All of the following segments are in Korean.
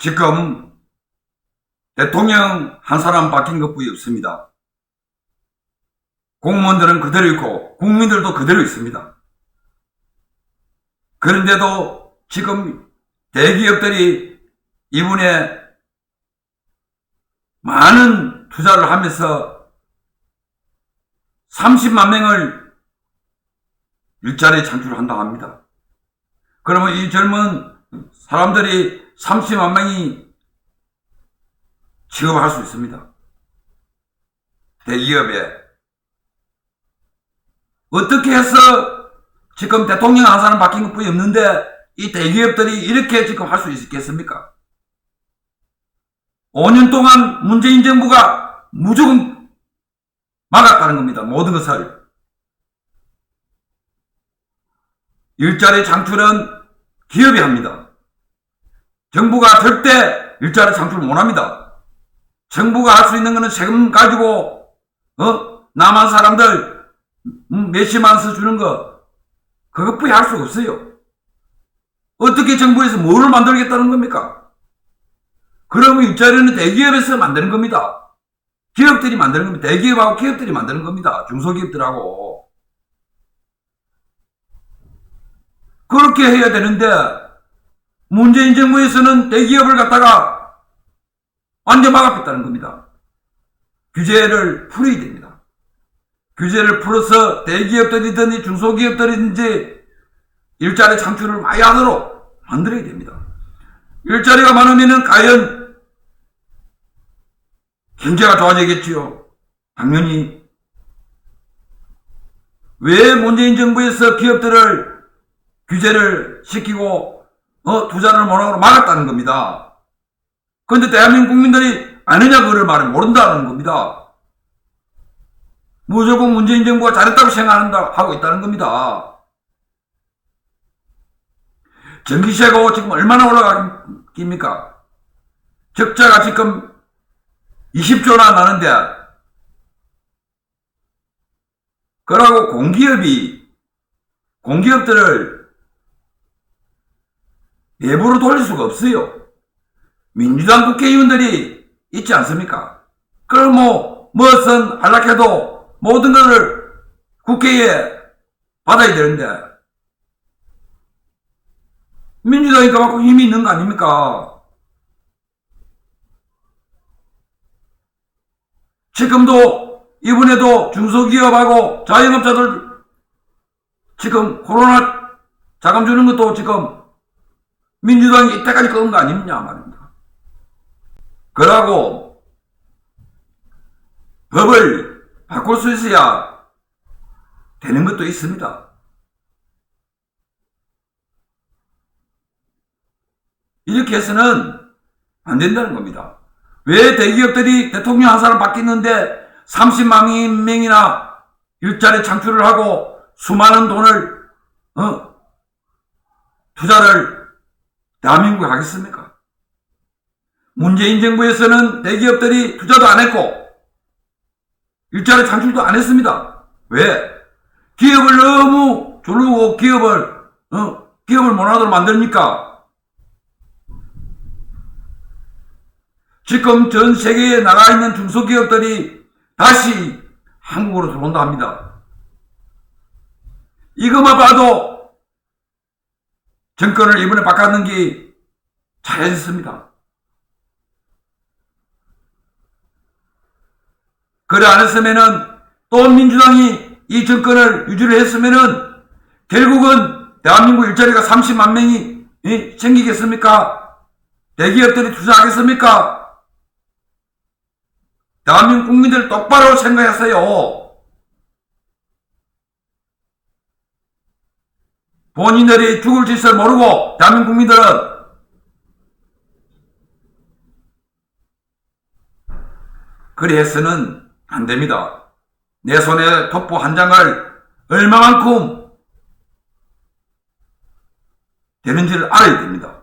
지금 대통령 한 사람 바뀐 것뿐이 없습니다. 공무원들은 그대로 있고 국민들도 그대로 있습니다. 그런데도 지금 대기업들이 이분에 많은 투자를 하면서 30만 명을 일자리 창출한다 합니다. 그러면 이 젊은 사람들이 30만 명이 취업할 수 있습니다. 대기업에. 어떻게 해서 지금 대통령 한 사람 바뀐 것 뿐이 없는데 이 대기업들이 이렇게 지금 할 수 있겠습니까? 5년 동안 문재인 정부가 무조건 막았다는 겁니다. 모든 것을. 일자리 창출은 기업이 합니다. 정부가 절대 일자리 창출 못 합니다. 정부가 할 수 있는 것은 세금 가지고, 어? 남한 사람들 음, 몇십만 원 주는 거, 그것뿐이 할 수 없어요. 어떻게 정부에서 뭐를 만들겠다는 겁니까? 그러면 일자리는 대기업에서 만드는 겁니다. 기업들이 만드는 겁니다. 대기업하고 기업들이 만드는 겁니다. 중소기업들하고. 그렇게 해야 되는데, 문재인 정부에서는 대기업을 갖다가 완전 막아뺐다는 겁니다. 규제를 풀어야 됩니다. 규제를 풀어서 대기업들이든지 중소기업들이든지 일자리 창출을 많이 하도록 만들어야 됩니다. 일자리가 많으면 과연 경제가 좋아지겠지요. 당연히. 왜 문재인 정부에서 기업들을 규제를 시키고 어, 투자를 못하고 막았다는 겁니다. 그런데 대한민국 국민들이 아느냐 그를 말을 모른다는 겁니다. 무조건 문재인 정부가 잘했다고 생각한다 하고 있다는 겁니다. 전기세가 지금 얼마나 올라갑니까? 적자가 지금 20조나 나는데, 그러고 공기업이, 공기업들을 내부로 돌릴 수가 없어요. 민주당 국회의원들이 있지 않습니까? 그럼 뭐, 무엇은 한락해도 모든 것을 국회에 받아야 되는데, 민주당이 그만큼 힘이 있는 거 아닙니까? 지금도 이번에도 중소기업하고 자영업자들 지금 코로나 자금 주는 것도 지금 민주당이 이때까지 끄은 거 아니냐 말입니다. 그러고 법을 바꿀 수 있어야 되는 것도 있습니다. 이렇게 해서는 안 된다는 겁니다. 왜 대기업들이 대통령 한 사람 바뀌는데 30만 명이나 일자리 창출을 하고 수많은 돈을 어, 투자를 대한민국에 하겠습니까? 문재인 정부에서는 대기업들이 투자도 안 했고 일자리 창출도 안 했습니다. 왜? 기업을 너무 조르고 기업을 어, 기업을 못하도록 만드니까 지금 전 세계에 나가 있는 중소기업들이 다시 한국으로 들어온다 합니다. 이것만 봐도 정권을 이번에 바꿨는 게 잘했습니다. 그래 안 했으면은 또 민주당이 이 정권을 유지를 했으면은 결국은 대한민국 일자리가 30만 명이 예, 생기겠습니까? 대기업들이 투자하겠습니까? 대한민국 국민들 똑바로 생각했어요. 본인들이 죽을 짓을 모르고 대한민국 국민들은 그래서는 안 됩니다. 내 손에 톱보 한 장을 얼마만큼 되는지를 알아야 됩니다.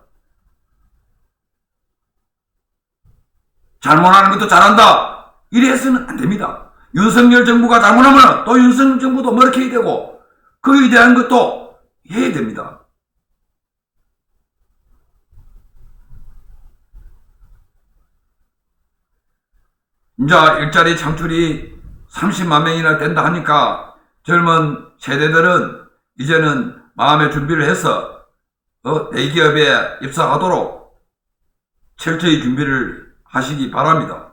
잘못하는 것도 잘한다. 이래서는 안 됩니다. 윤석열 정부가 잘못하면 또 윤석열 정부도 머리켜야 되고 거기에 대한 것도 해야 됩니다. 이제 일자리 창출이 30만 명이나 된다 하니까 젊은 세대들은 이제는 마음의 준비를 해서 어, 대기업에 입사하도록 철저히 준비를 하시기 바랍니다.